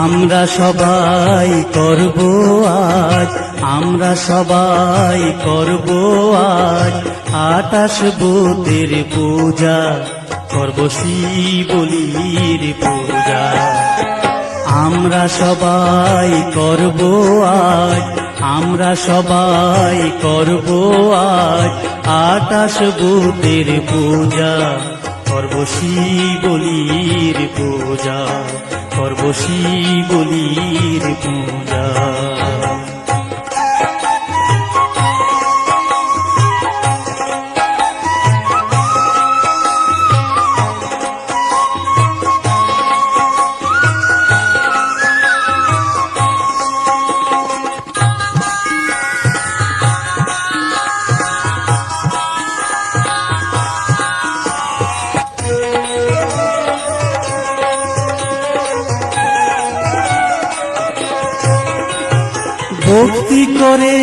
আমরা সবাই করব আজ, আমরা সবাই করব আজ। আটাশ বুতের পূজা, করব শিবলির পূজা। আমরা সবাই করব আজ, আমরা সবাই করব আজ। আটাশ বুতের পূজা, করব শিবলির পূজা। করব বলির পূজা। ভক্তি করে,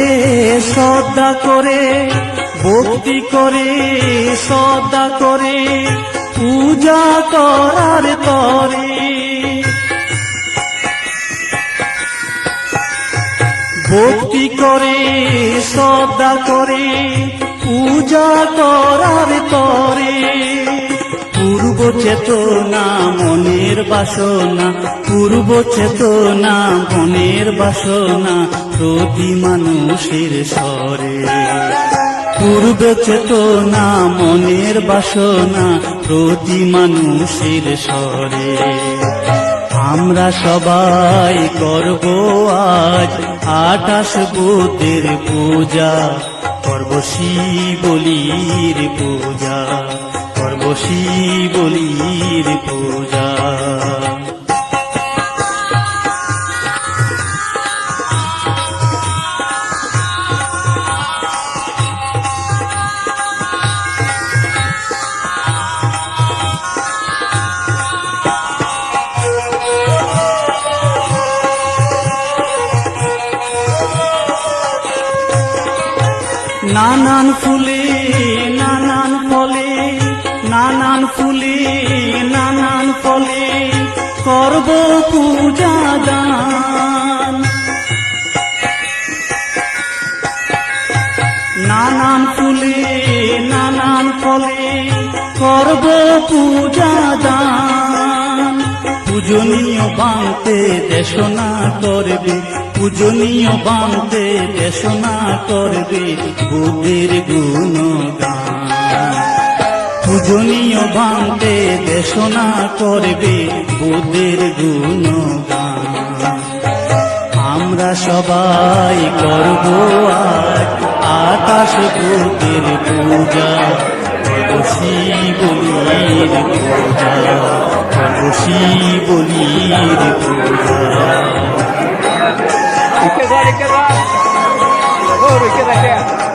শ্রদ্ধা করে, ভক্তি করে, শ্রদ্ধা করে, পূজা করার তরে ভক্তি করে, শ্রদ্ধা করে, পূজা করার তরে পূর্ব চেতনা মনের বাসনা পূর্ব চেতনা মনের বাসনা প্রতি মানুষের স্বরে। পূর্ব চেতনা, মনের বাসনা প্রতি মানুষের স্বরে। আমরা সবাই করব আজ আকাশ বুদ্ধের পূজা, করব শিবলির পূজা, করব শিবলির পূজা। নানান ফুলে, নানান ফলে, নানান ফুলে, নানান ফলে করব পূজা দান। নানান ফুলে, নানান ফলে করব পূজা দান। পূজনীয় বাঁধতে দেশনা করবে, পূজনীয় বাঁধতে দেশনা করবে বুদ্ধের গুণগান। পূজনীয় বাঁধতে দেশনা করবে বুদ্ধের গুণগান। আমরা সবাই করব আকাশ বুদ্ধের পূজা করব শিবলির পূজা করব শিবলির পূজা Izquierda, izquierda. Por izquierda, izquierda. Opa.